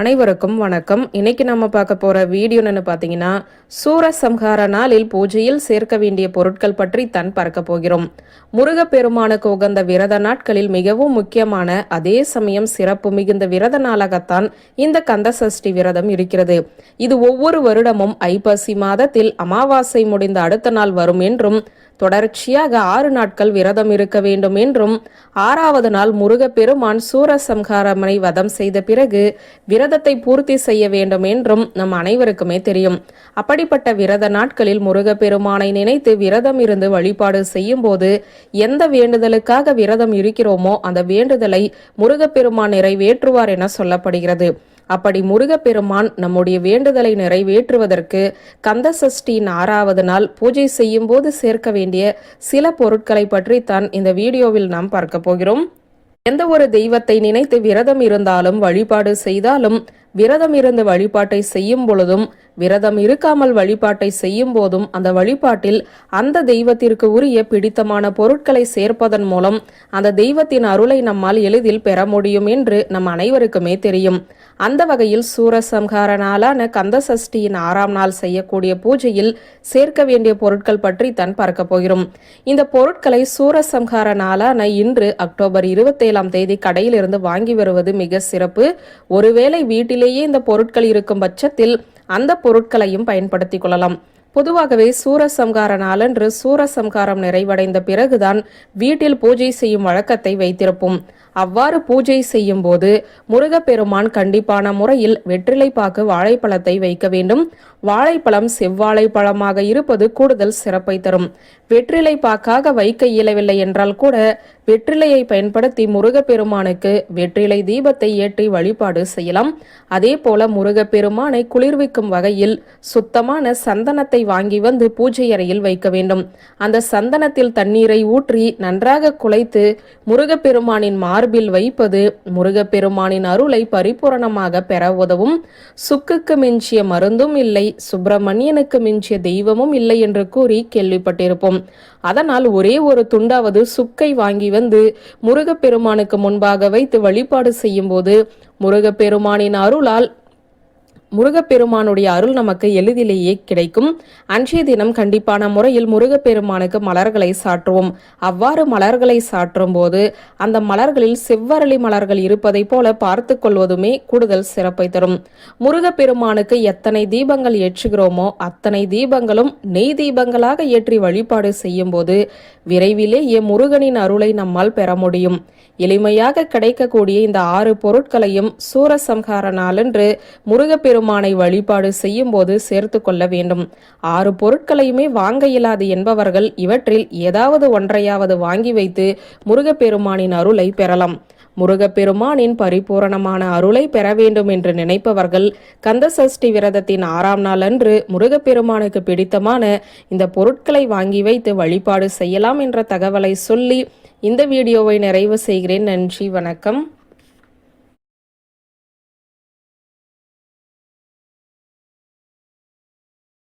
அனைவருக்கும் வணக்கம். இன்னைக்கு நம்ம பார்க்க போற வீடியோன்னு பார்த்தீங்கன்னா சூரசம்ஹார நாளில் பூஜையில் சேர்க்க வேண்டிய பொருட்கள் பற்றி தான் பார்க்க போகிறோம். முருகப்பெருமானுக்கு உகந்த விரத நாட்களில் மிகவும் முக்கியமான அதே சமயம் சிறப்பு மிகுந்த விரத நாளாகத்தான் இந்த கந்த சஷ்டி விரதம் இருக்கிறது. இது ஒவ்வொரு வருடமும் ஐப்பசி மாதத்தில் அமாவாசை முடிந்த அடுத்த நாள் வரும் என்றும் தொடர்ச்சியாக ஆறு நாட்கள் விரதம் இருக்க வேண்டும் என்றும் ஆறாவது நாள் முருகப்பெருமான் சூரசம்ஹாரமனை வதம் செய்த பிறகு விரதத்தை பூர்த்தி செய்ய வேண்டும் என்றும் நம் அனைவருக்குமே தெரியும். அப்படிப்பட்ட விரத நாட்களில் முருகப்பெருமானை நினைத்து விரதம் இருந்து வழிபாடு செய்யும் போது எந்த வேண்டுதலுக்காக விரதம் இருக்கிறோமோ அந்த வேண்டுதலை முருகப்பெருமான் நிறைவேற்றுவார் என சொல்லப்படுகிறது. அப்படி முருகப்பெருமான் நம்முடைய வேண்டுதலை நிறைவேற்றுவதற்கு கந்த சஷ்டியின் ஆறாவது நாள் பூஜை செய்யும் போது சேர்க்க வேண்டிய சில பொருட்களை பற்றி தான் இந்த வீடியோவில் நாம் பார்க்க போகிறோம். எந்த ஒரு தெய்வத்தை நினைத்து விரதம் இருந்தாலும் வழிபாடு செய்தாலும் விரதம் இருந்து வழிபாட்டை செய்யும் பொழுதும் விரதம் இருக்காமல் வழிபாட்டை செய்யும் போதும் அந்த வழிபாட்டில் அந்த தெய்வத்திற்கு உரிய பிடித்தமான பொருட்களை சேர்ப்பதன் மூலம் அந்த தெய்வத்தின் அருளை நம்மால் எளிதில் பெற முடியும் என்று நம் அனைவருக்குமே தெரியும். அந்த வகையில் சூரசம்ஹார நாளான கந்த சஷ்டியின் ஆறாம் நாள் செய்யக்கூடிய பூஜையில் சேர்க்க வேண்டிய பொருட்கள் பற்றி தான் பார்க்க போகிறோம். இந்த பொருட்களை சூரசம்ஹார நாளான இன்று அக்டோபர் இருபத்தேழாம் தேதி கடையிலிருந்து வாங்கி வருவது மிக சிறப்பு. ஒருவேளை வீட்டிலேயே இந்த பொருட்கள் இருக்கும் பட்சத்தில் அந்த பொருட்களையும் பயன்படுத்திக் கொள்ளலாம். பொதுவாகவே சூரசம்கார நாளன்று சூரசம்காரம் நிறைவடைந்த பிறகுதான் வீட்டில் பூஜை செய்யும் வழக்கத்தை வைத்திருப்போம். அவ்வாறு பூஜை செய்யும் போது முருகப்பெருமான் கண்டிப்பான முறையில் வெற்றிலை பாக்கு வாழைப்பழத்தை வைக்க வேண்டும். வாழைப்பழம் செவ்வாழை பழமாக இருப்பது கூடுதல் சிறப்பை தரும். வெற்றிலை பாக்காக வைக்க இயலவில்லை என்றால் கூட வெற்றிலையை பயன்படுத்தி முருகப்பெருமானுக்கு வெற்றிலை தீபத்தை ஏற்றி வழிபாடு செய்யலாம். அதே போல முருகப்பெருமானை குளிர்விக்கும் வகையில் சுத்தமான சந்தனத்தை வாங்கி வந்து பூஜை அறையில் வைக்க வேண்டும். அந்த சந்தனத்தில் தண்ணீரை ஊற்றி நன்றாக குலைத்து முருகப்பெருமானின் மார்பில் வைப்பது முருகப்பெருமானின் அருளை பரிபூரணமாக பெற உதவும். சுக்குக்கு மிஞ்சிய மருந்தும் இல்லை சுப்பிரமணியனுக்கு மிஞ்சிய தெய்வமும் இல்லை என்று கூறி கேள்விப்பட்டிருப்போம். அதனால் ஒரே ஒரு துண்டாவது சுக்கை வாங்கி வந்து முருகப்பெருமானுக்கு முன்பாக வைத்து வழிபாடு செய்யும் போது முருகப்பெருமானின் அருளால் முருகப்பெருமானுடைய அருள் நமக்கு எளிதிலேயே கிடைக்கும். அன்றைய தினம் கண்டிப்பான முறையில் முருகப்பெருமானுக்கு மலர்களை சாற்றுவோம். அவ்வாறு மலர்களை சாற்றும் போது அந்த மலர்களில் செவ்வரளி மலர்கள் இருப்பதை போல பார்த்து கொள்வதுமே கூடுதல் சிறப்பை தரும். முருகப்பெருமானுக்கு எத்தனை தீபங்கள் ஏற்றுகிறோமோ அத்தனை தீபங்களும் நெய் தீபங்களாக ஏற்றி வழிபாடு செய்யும் போது விரைவிலேயே முருகனின் அருளை நம்மால் பெற முடியும். எளிமையாக கிடைக்கக்கூடிய இந்த ஆறு பொருட்களையும் சூரசம்ஹார நாளன்று முருகப்பெருமானை வழிபாடு செய்யும் போது சேர்த்து கொள்ள வேண்டும். ஆறு பொருட்களையுமே வாங்க இயலாது என்பவர்கள் இவற்றில் ஏதாவது ஒன்றையாவது வாங்கி வைத்து முருகப்பெருமானின் அருளை பெறலாம். முருகப்பெருமானின் பரிபூரணமான அருளை பெற வேண்டும் என்று நினைப்பவர்கள் கந்த சஷ்டி விரதத்தின் ஆறாம் நாள் அன்று முருகப்பெருமானுக்கு பிடித்தமான இந்த பொருட்களை வாங்கி வைத்து வழிபாடு செய்யலாம் என்ற தகவலை சொல்லி இந்த வீடியோவை நிறைவு செய்கிறேன். நன்றி வணக்கம்.